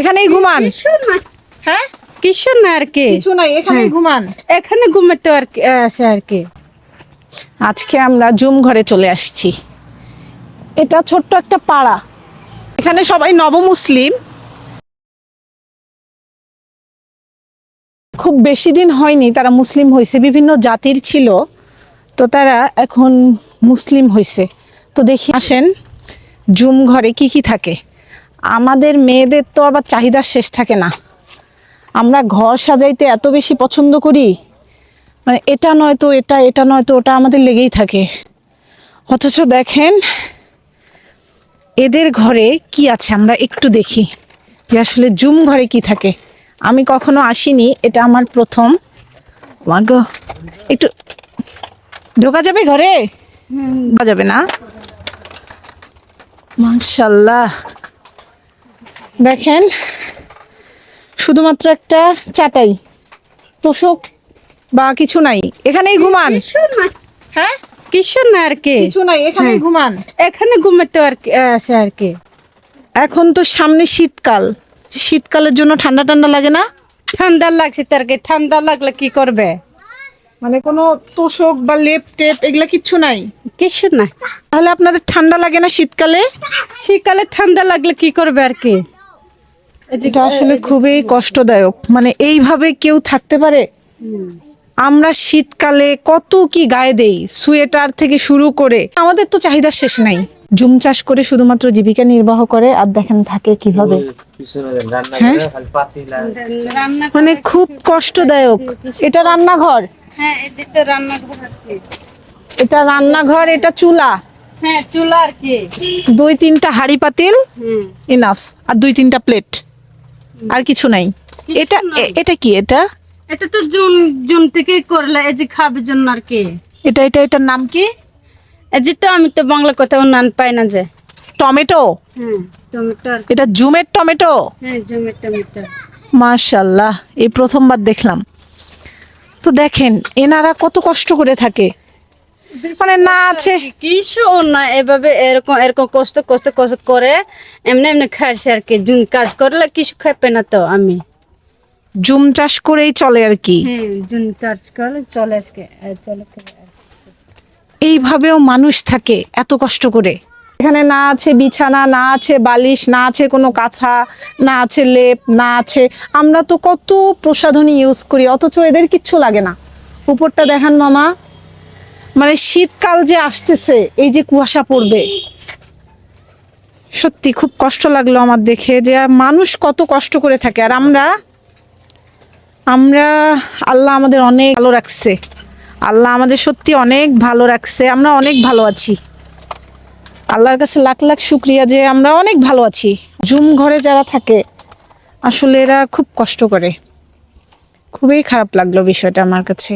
এখানেই ঘুমান। হ্যাঁ? কিছু না আর কি? কিছু নাই এখানেই ঘুমান। এখানে ঘুমাতে আর কি আছে আর কি? আজকে আমরা জুম ঘরে চলে আসছি। এটা ছোট্ট একটা পাড়া। এখানে সবাই নবমুসলিম। খুব বেশি দিন হয়নি তারা মুসলিম হয়েছে বিভিন্ন জাতির ছিল। তো তারা এখন মুসলিম হয়েছে। তো দেখি আসেন জুম ঘরে কি কি থাকে। আমাদের মেয়েদের তো আবার চাহিদা শেষ থাকে না। আমরা ঘর সাজাইতে এত বেশি পছন্দ করি মানে এটা নয় তো এটা এটা নয় তো ওটা আমাদের লেগেই থাকে। অথচ দেখেন এদের ঘরে কি আছে আমরা একটু দেখি যে আসলে জুম ঘরে কি থাকে। আমি কখনো আসিনি এটা আমার প্রথম। মাগো একটু ঢোকা যাবে ঘরে? ঢোকা যাবে না? মাশাল্লাহ। দেখেন শুধুমাত্র একটা চাটাই তোষক বা কিছু নাই। এখানেই ঘুমান। হ্যাঁ? কিছু না আর কি? কিছু নাই এখানেই ঘুমান। এখানে ঘুমাতে আর আছে আর কি? এখন তো সামনে শীতকাল। শীতকালের জন্য ঠান্ডা ঠান্ডা লাগে না? ঠান্ডা লাগছে তার কি ঠান্ডা লাগলে কি করবে? মানে কোনো তোষক বা লেপ টেপ এগুলা কিচ্ছু নাই। কিছু না। তাহলে আপনাদের ঠান্ডা লাগে না শীতকালে? শীতকালে ঠান্ডা লাগলে কি করবে আর কি? এটা আসলে খুবই কষ্টদায়ক। মানে এইভাবে কেউ থাকতে পারে? আমরা শীতকালে কত কি গায়ে দেই সোয়েটার থেকে শুরু করে। আমাদের তো চাহিদা শেষ নাই। জুম চাষ করে শুধুমাত্র জীবিকা নির্বাহ করে আর দেখেন থাকে কীভাবে। হ্যাঁ? মানে খুব কষ্টদায়ক। এটা রান্নাঘর? হ্যাঁ এটা রান্নাঘর এটা চুলা? হ্যাঁ চুলা আর কি। দুই তিনটা হাড়ি পাতিল? হুম। ইনাফ আর দুই তিনটা প্লেট আর কিছু নাই। এটা। এটা কি এটা? এটা তো জুন জুন থেকে করলে এই যে খাবে জন্য আর কি। এটা এটা এটার নাম কি? এই যে তো আমি তো বাংলা কথাও নান পাই না যে। টমেটো? হ্যাঁ টমেটো এটা জুমের টমেটো? হ্যাঁ জমি টমেটো। মাশাল্লাহ এই প্রথমবার দেখলাম। তো দেখেন এনারা কত কষ্ট করে থাকে। মানে না আছে। কিছু না এভাবে এরকম এরকম কষ্ট কষ্ট কষ্ট করে এমনি এমনি খাইছে আর কি। জুন কাজ করলে কিছু খাইবে না তো আমি। জুম চাষ করেই চলে আর কি। হ্যাঁ জুন কাজ করলে চলে আজকে চলে এইভাবেও মানুষ থাকে এত কষ্ট করে। এখানে না আছে বিছানা না আছে বালিশ না আছে কোনো কাঁথা না আছে লেপ না আছে। আমরা তো কত প্রসাধনী ইউজ করি অথচ এদের কিচ্ছু লাগে না। উপরটা দেখান মামা। মানে শীতকাল যে আসতেছে, এই যে কুয়াশা পড়বে। সত্যি খুব কষ্ট লাগল আমার দেখে যে মানুষ কত কষ্ট করে থাকে। আর আমরা আমরা আল্লাহ আমাদের অনেক ভালো রাখছে। আল্লাহ আমাদের সত্যি অনেক ভালো রাখছে। আমরা অনেক ভালো আছি। আল্লাহর কাছে লাখ লাখ শুক্রিয়া যে আমরা অনেক ভালো আছি। জুম ঘরে যারা থাকে, আসলে এরা খুব কষ্ট করে। খুবই খারাপ লাগল বিষয়টা আমার কাছে।